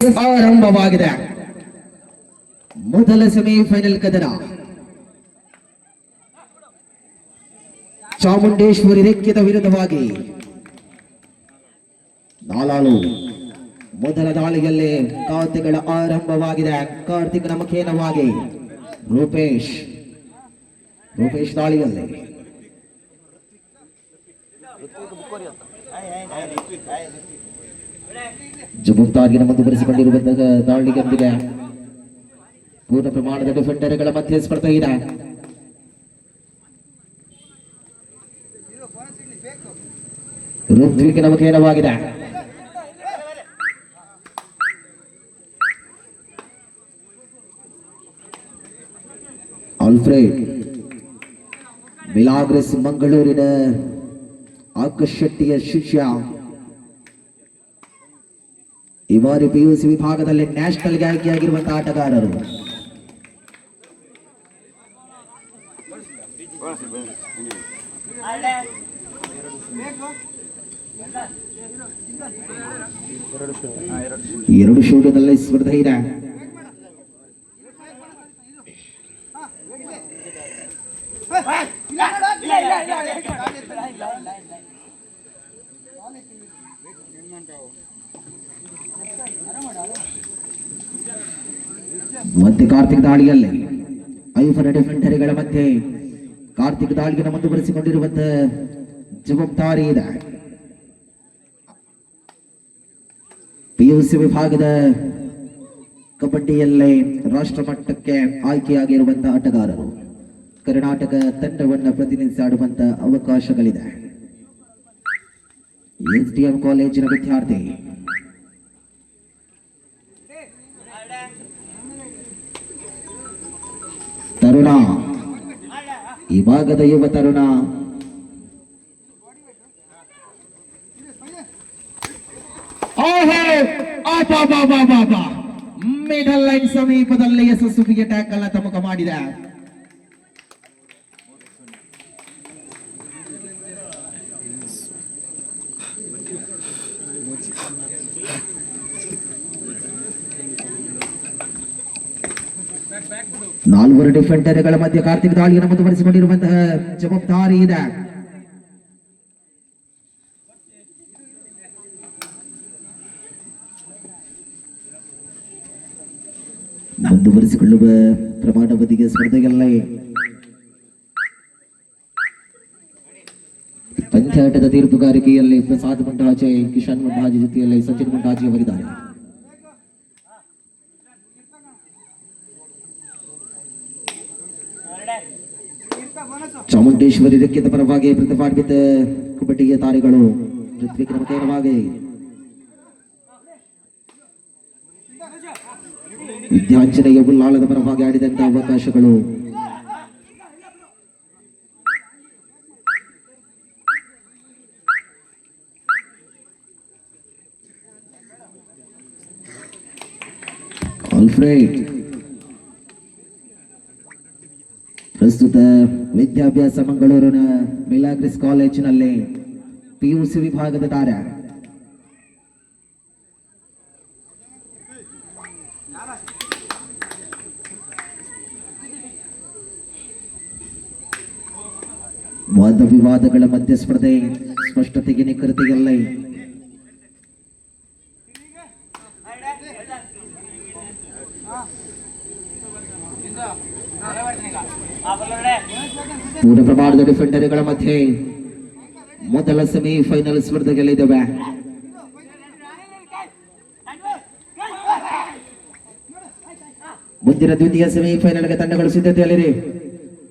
ಆರಂಭವಾಗಿದೆ ಮೊದಲ ಸೆಮಿಫೈನಲ್ ಕದನ ಚಾಮುಂಡೇಶ್ವರಿ ರೆಕ್ಕೆದ ವಿರುದ್ಧವಾಗಿ ನಾಲಾಳು ಮೊದಲ ದಾಳಿಯಲ್ಲಿ ಕಾರ್ತಿಕಗಳ ಆರಂಭವಾಗಿದೆ ಕಾರ್ತಿಕನ ಮುಖೇನವಾಗಿ ರೂಪೇಶ್ ರೂಪೇಶ್ ದಾಳಿಯಲ್ಲಿ ಜವಾಬ್ದಾರಿಯನ್ನು ಮುಂದುವರಿಸಿಕೊಂಡಿರುವಂತಹ ದಾಳಿಗೊಂದಿಗೆ ಪೂರ್ಣ ಪ್ರಮಾಣದ ಡಿಫೆಂಡರ್ಗಳ ಮಧ್ಯೆ ಸ್ಪರ್ಧೆ ಇದೆ. ಋತ್ವಿಕ್ ನಮಗೇನವಾಗಿದೆ ಆಲ್ಫ್ರೆಡ್ ಮಿಲಾಗ್ರೆಸ್ ಮಂಗಳೂರಿನ ಆಕಾಶ್ ಶೆಟ್ಟಿಯ ಶಿಷ್ಯ ಬಾರಿ ಪಿಯುಸಿ ವಿಭಾಗದಲ್ಲಿ ನ್ಯಾಷನಲ್ಗೆ ಆಯ್ಕೆಯಾಗಿರುವಂತಹ ಆಟಗಾರರು. ಎರಡು ಶೂಟದಲ್ಲಿ ಸ್ಪರ್ಧೆ ಇದೆ. ಮತ್ತೆ ಕಾರ್ತಿಕ ದಾಳಿಯಲ್ಲಿ ಐಫರ್ ಡಿಫೆಂಡರಿಗಳ ಮಧ್ಯೆ ಕಾರ್ತಿಕ್ ದಾಳಿಯನ್ನು ಮುಂದುವರಿಸಿಕೊಂಡಿರುವಂತ ಜವಾಬ್ದಾರಿ ಇದೆ. ಪಿಯುಸಿ ವಿಭಾಗದ ಕಬಡ್ಡಿಯಲ್ಲೇ ರಾಷ್ಟ್ರ ಮಟ್ಟಕ್ಕೆ ಆಯ್ಕೆಯಾಗಿರುವಂತಹ ಆಟಗಾರರು. ಕರ್ನಾಟಕ ತಂಡವನ್ನು ಪ್ರತಿನಿಧಿಸಿ ಆಡುವಂತಹ ಅವಕಾಶಗಳಿದೆ ಎಸ್ ಡಿ ಎಂ ಕಾಲೇಜಿನ ವಿದ್ಯಾರ್ಥಿ ಈ ಭಾಗದ ಯುವ ತರುಣ. ಮಿಡಲ್ ಲೈನ್ ಸಮೀಪದಲ್ಲಿ ಯಶಸ್ವಿಗೆ ಟ್ಯಾಕಲ್ ತಮಕ ಮಾಡಿದೆ. ನಾಲ್ವರು ಡಿಫೆಂಡರ್ಗಳ ಮಧ್ಯೆ ಕಾರ್ತಿಕ್ ದಾಳಿಯನ್ನು ಮುಂದುವರಿಸಿಕೊಂಡಿರುವಂತಹ ಜವಾಬ್ದಾರಿ ಇದೆ. ಮುಂದುವರಿಸಿಕೊಳ್ಳುವ ಪ್ರಮಾಣವಧಿಗೆ ಸ್ಪರ್ಧೆಯಲ್ಲೇ ಪಂಚಾಟದ ತೀರ್ಪುಗಾರಿಕೆಯಲ್ಲಿ ಪ್ರಸಾದ್ ಮುಂಡಾಜೆ, ಕಿಶನ್ ಮುಂಡಾಜೆ ಜೊತೆಯಲ್ಲಿ ಸಚಿನ್ ಮುಂಡಾಜೆ ಅವರಿದ್ದಾರೆ ಚಾಮುಂಡೇಶ್ವರಿ ರೆಕ್ಕಿದ ಪರವಾಗಿ ಪ್ರತಿಪಾದಿತ ಕಬಡ್ಡಿಯ ತಾರಿಗಳು ಋತ್ವಿಕ್ ವಿದ್ಯಾಂಜನೆಯ ವಿದ್ಯಾರ್ಜನೆಯ ಉಲ್ಲಾಳದ ಪರವಾಗಿ ಆಡಿದಂತಹ ಅವಕಾಶಗಳು. ಆಲ್ಫ್ರೆಡ್ ಪ್ರಸ್ತುತ ವಿದ್ಯಾಭ್ಯಾಸ ಮಂಗಳೂರಿನ ಮಿಲಾಗ್ರಿಸ್ ಕಾಲೇಜಿನಲ್ಲಿ ಪಿಯುಸಿ ವಿಭಾಗದ ತಾರೆ. ವಾದ ವಿವಾದಗಳ ಮಧ್ಯ ಸ್ಪರ್ಧೆ ಸ್ಪಷ್ಟತೆಗೆ ನಿಖರತೆಯಲ್ಲೇ ಪೂರ್ಣ ಪ್ರಮಾಣದ ಡಿಫೆಂಡರ್ಗಳ ಮಧ್ಯೆ ಮೊದಲ ಸೆಮಿಫೈನಲ್ ಸ್ಪರ್ಧೆಗಳಿದ್ದಾವೆ ಮುಂದಿನ ದ್ವಿತೀಯ ಸೆಮಿಫೈನಲ್ಗೆ ತಂಡಗಳು ಸಿದ್ಧತೆಯಲ್ಲಿದೆ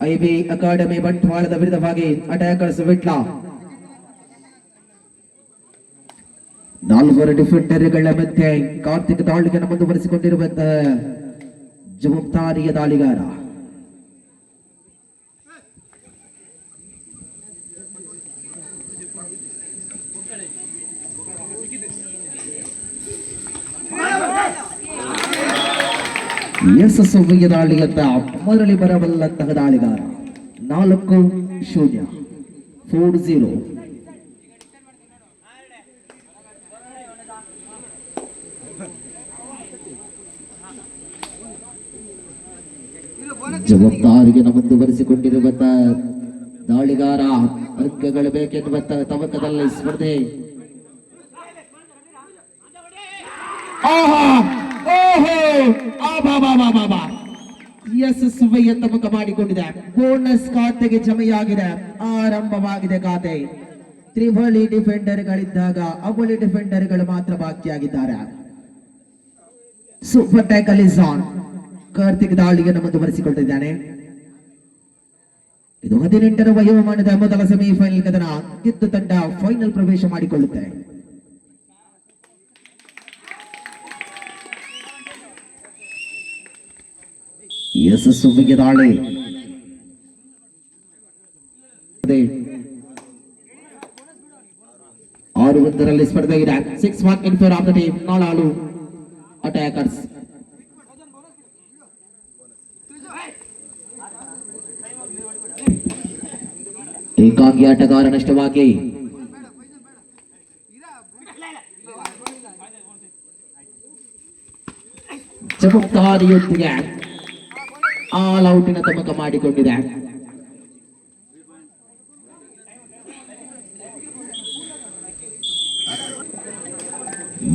ಐಬಿ ಅಕಾಡೆಮಿ ಬಂಟ್ವಾಳದ ವಿರುದ್ಧವಾಗಿ ಅಟ್ಯಾಕರ್ಸ್ ವಿಟ್ಲ. ನಾಲ್ವರು ಡಿಫೆಂಡರ್ಗಳ ಮಧ್ಯೆ ಕಾರ್ತಿಕ್ ದಾಳಿಯನ್ನು ಮುಂದುವರಿಸಿಕೊಂಡಿರುವಂತಹ ಜವಾಬ್ದಾರಿಯ ದಾಳಿಗಾರ. ಯಶಸ್ಸು ಒಯ್ಯದಾಳಿಯತ್ತ ಮರಳಿ ಬರಬಲ್ಲಂತಹ ದಾಳಿಗಾರ ನಾಲ್ಕು ಶೂನ್ಯ. ಫೋರ್ ಝೀರೋ ಜವಾಬ್ದಾರಿಯನ್ನು ಮುಂದುವರಿಸಿಕೊಂಡಿರುವಂತ ದಾಳಿಗಾರ ಅಂಕಗಳು ಬೇಕೆನ್ನುವಂತ ತವಕದಲ್ಲಿ ಸ್ಪರ್ಧೆ. ಆಹಾ! ಓಹೋ ಆಬಾಬಾಬಾಬಾ ಯಶಸ್ವಿಯ ತಮಕ ಮಾಡಿಕೊಂಡಿದೆ. ಬೋನಸ್ ಖಾತೆಗೆ ಜಮೆಯಾಗಿದೆ. ಆರಂಭವಾಗಿದೆ ಖಾತೆ. ತ್ರಿವಳಿ ಡಿಫೆಂಡರ್ಗಳಿದ್ದಾಗ ಅವಳಿ ಡಿಫೆಂಡರ್ಗಳು ಮಾತ್ರ ಬಾಕಿಯಾಗಿದ್ದಾರೆ. Super tackle is on. Karthik ದಾಳಿಯನ್ನು ಮುಂದುವರಿಸಿಕೊಳ್ತಿದ್ದಾನೆ ಇದು ಹದಿನೆಂಟರ ವಯೋಮಾನದ ಮೊದಲ ಸೆಮಿಫೈನಲ್ ಕದನ ಗೆದ್ದು ತಂಡ ಫೈನಲ್ ಪ್ರವೇಶ ಮಾಡಿಕೊಳ್ಳುತ್ತೆ. ಯಶಸ್ವಿಗೆ ದಾಳಿ ಅದೇ. ಆರು ಒಂದರಲ್ಲಿ ಸ್ಪರ್ಧೆ ಇದೆ six one in favour of the team ನಾಳಾಳು attackers ಏಕಾಂಗಿ ಆಟಗಾರ ನಷ್ಟವಾಗಿ ಜವಾಬ್ದಾರಿಯೊಂದಿಗೆ ಆಲ್ ಔಟಿನ ತಮಕ ಮಾಡಿಕೊಂಡಿದೆ.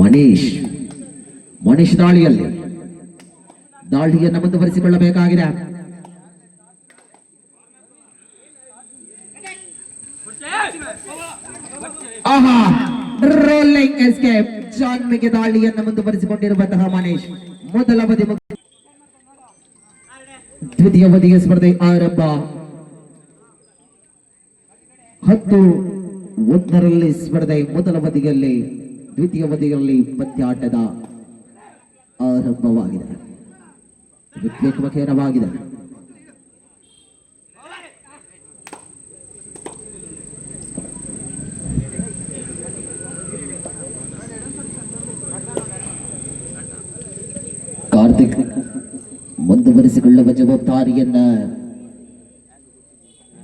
ಮನೀಶ್ ಮನೀಶ್ ದಾಳಿಯಲ್ಲಿ ದಾಳಿಯನ್ನು ಮುಂದುವರಿಸಿಕೊಳ್ಳಬೇಕಾಗಿದೆ. ಆಹಾ ರೋಲಿಂಗ್ ಎಸ್ಕೇಪ್ ಜಾನ್ಮಿಗೆ ದಾಳಿಯನ್ನು ಮುಂದುವರಿಸಿಕೊಂಡಿರುವಂತಹ ಮನೀಶ್, ಮೊದಲ ಬದಿ ದ್ವಿತೀಯ ಸ್ಪರ್ಧೆ ಆರಂಭ. ಹತ್ತು ಒಂದರಲ್ಲಿ ಸ್ಪರ್ಧೆ ಮೊದಲ ಬದಿಯಲ್ಲಿ ದ್ವಿತೀಯ ಪಂದ್ಯಾಟದ ಆರಂಭವಾಗಿದೆ. ವಿದ್ವೇಷಮಖೇನವಾಗಿದೆ ಕಾರ್ತಿಕ್ ಮುಂದುವರಿಸಿಕೊಳ್ಳುವ ಜವಾಬ್ದಾರಿಯನ್ನ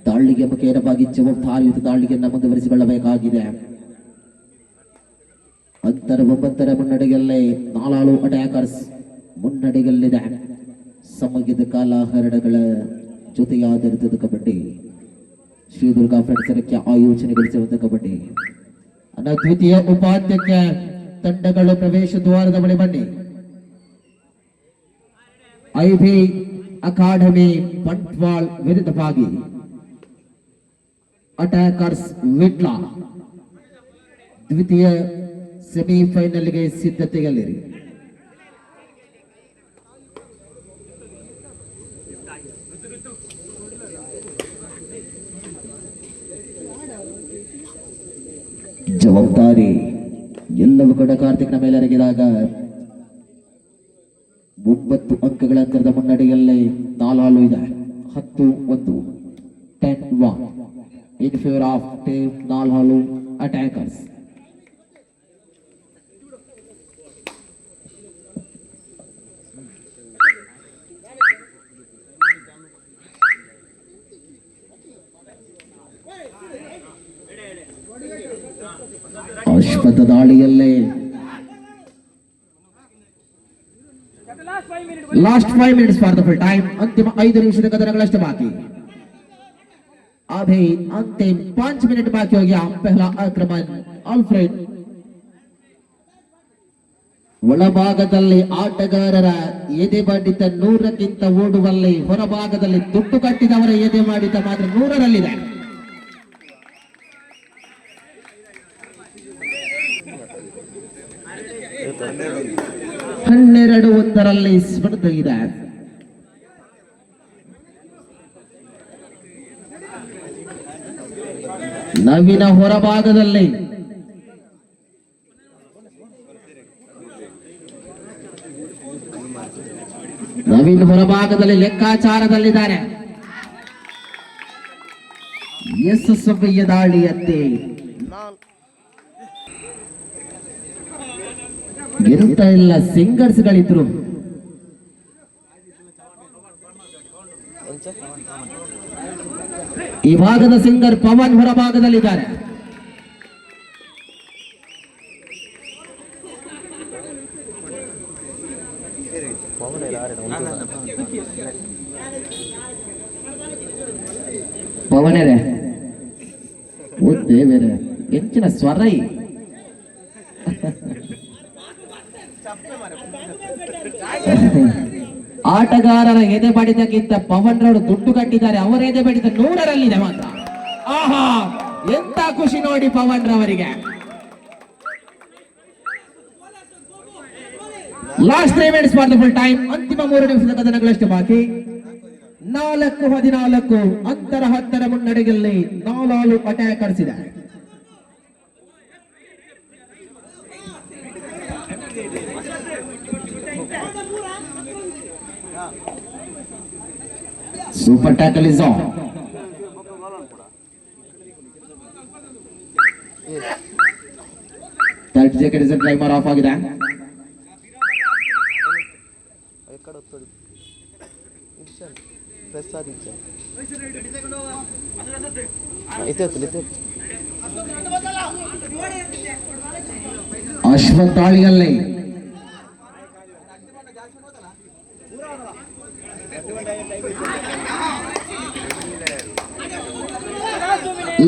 ದಾಳಿಗೆ ಮುಖೇನವಾಗಿ ಜವಾಬ್ದಾರಿಯುತ ದಾಳಿಯನ್ನ ಮುಂದುವರಿಸಿಕೊಳ್ಳಬೇಕಾಗಿದೆ ಅಂತರ ಒಂಬತ್ತರ ಮುನ್ನಡೆಯಲ್ಲೇ ನಾಲಾಳು ಅಟ್ಯಾಕರ್ಸ್ ಮುನ್ನಡೆಯಲ್ಲಿದೆ ಸಮಯದ ಕಾಲ ಹರಡಗಳ ಜೊತೆಯಾದಿರುತ್ತದೆ ಕಬಡ್ಡಿ ಶ್ರೀ ದುರ್ಗಾ ಫ್ರೆಂಡ್ಸರಕ್ಕೆ ಆಯೋಜನೆಗೊಳಿಸುವಂತ ಕಬಡ್ಡಿ ಅನ್ನ ದ್ವಿತೀಯ ಉಪಾಧ್ಯಕ್ಷ ತಂಡಗಳು ಪ್ರವೇಶ ದ್ವಾರದ ಬಳಿ ಬನ್ನಿ ಐಬಿ ಅಕಾಡೆಮಿ ಬಂಟ್ವಾಳ್ ವಿರುದ್ಧವಾಗಿ ಅಟ್ಯಾಕರ್ಸ್ ವಿಟ್ಲ ದ್ವಿತೀಯ ಸೆಮಿಫೈನಲ್ಗೆ ಸಿದ್ಧತೆಯಲ್ಲಿರಿ ಜವಾಬ್ದಾರಿ ಎಲ್ಲವೂ ಕೂಡ ಕಾರ್ತಿಕ್ನ ಮೇಲೆ ಎರಗಿದಾಗ ಒಂಬತ್ತು ಅಂಕಗಳ ಅಂತರದ ಮುನ್ನಡೆಯಲ್ಲೇ ನಾಲಾಲು ಇದೆ. ಹತ್ತು, ಒಂದು ten one in favour of team ನಾಲ್ಹಾಲು attackers Ashwath ದಾಳಿಯಲ್ಲೇ last five minutes for the full time ಅಂತಿಮ ಐದು ನಿಮಿಷದ ಕದನಗಳಷ್ಟು ಬಾಕಿ. ಅಭಿ ಅಂತಿಮ ಪಾಂಚ್ ಮಿನಿಟ್ ಬಾಕಿ ಹೋಗಿ. ಪೆಹ್ಲಾ ಅಕ್ರಮನ್, ಆಲ್ಫ್ರೆಡ್. ಒಳಭಾಗದಲ್ಲಿ ಆಟಗಾರರ ಎದೆ ಬಾಡಿತ ನೂರಕ್ಕಿಂತ ಓಡುವಲ್ಲಿ ಹೊರಭಾಗದಲ್ಲಿ ತುಟ್ಟು ಕಟ್ಟಿದವರ ಎದೆ ಮಾಡಿದ ಮಾತ್ರ ನೂರರಲ್ಲಿದೆ. ಒಂದರಲ್ಲಿ ಸ್ಪರ್ಧೆ ಇದೆ. ನವಿನ ಹೊರಭಾಗದಲ್ಲಿ. ನವೀನ್ ಹೊರಭಾಗದಲ್ಲಿ ಲೆಕ್ಕಾಚಾರದಲ್ಲಿದ್ದಾರೆ. ಯಶಸ್ವಿಯ ದಾಳಿಯತ್ತೆ ಗೆಲ್ತಾ ಇಲ್ಲ ಸಿಂಗರ್ಸ್ ಈ ಭಾಗದ ಸಿಂಗರ್ ಪವನ್ ಹೊರಭಾಗದಲ್ಲಿದ್ದಾರೆ ಪವನರೇ ಓ ದೇವರೇ ಹೆಚ್ಚಿನ ಸ್ವರೈ ಆಟಗಾರರ ಎದೆ ಬಡಿತಕ್ಕಿಂತ ಪವನ್ ರವರು ದುಡ್ಡು ಕಟ್ಟಿದ್ದಾರೆ, ಅವರ ಎದೆ ಬಡಿತ ನೂರರಲ್ಲಿದೆ ಮಾತ್ರ. ಆಹಾ, ಎಂತ ಖುಷಿ ನೋಡಿ ಪವನ್ ರವರಿಗೆ last three minutes for the full time ಅಂತಿಮ ಮೂರು ನಿಮಿಷದ ಕದನಗಳಷ್ಟು ಬಾಕಿ. ನಾಲ್ಕು, ಹದಿನಾಲ್ಕು, ಅಂತರ ಹತ್ತರ ಮುನ್ನಡೆಯಲ್ಲಿ ನಾಲಾಲು ಅಟ್ಯಾಕ್ ಇದೆ super tackle is on third jacket is timer off ಆಗಿದೆ. ಪ್ರೆಸ್ ಆದಿತ್ತು ಇದೆ ಇದೆ Ashwath ತಾಳಿಯಲ್ಲೇ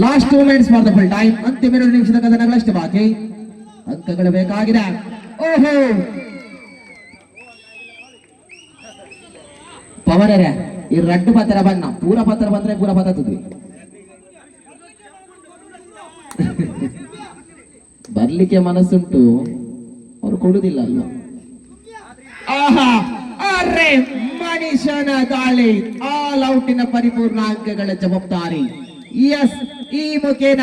last two minutes for the full time ಅಂತಿಮ ಎರಡು ನಿಮಿಷದ ಕದನಗಳಷ್ಟು ಬಾಕಿ ಅಂಕಗಳು ಬೇಕಾಗಿದೆ ಓಹೋ ಪವನರೇ ಈ ರಡ್ಡು ಪತ್ರ ಬಣ್ಣ ಪೂರ ಪತ್ರ ಬಂದ್ರೆ ಪೂರ ಪತ್ರ ತುದ್ವಿ ಬರ್ಲಿಕ್ಕೆ ಮನಸ್ಸುಂಟು ಅವ್ರು ಕೊಡುದಿಲ್ಲ ಅಲ್ಲ ಆಹಾ ಅರೆ ಮನುಷ್ಯನ ದಾಳಿ ಆಲ್ ಔಟಿನ ಪರಿಪೂರ್ಣ ಅಂಕಗಳ ಜವಾಬ್ದಾರಿ ಎಸ್ ಈ ಮುಖೇನ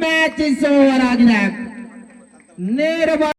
ಮ್ಯಾಚ್ ಇಸ್ ಓವರ್ ಆಗಿದೆ ನೇರವಾಗಿ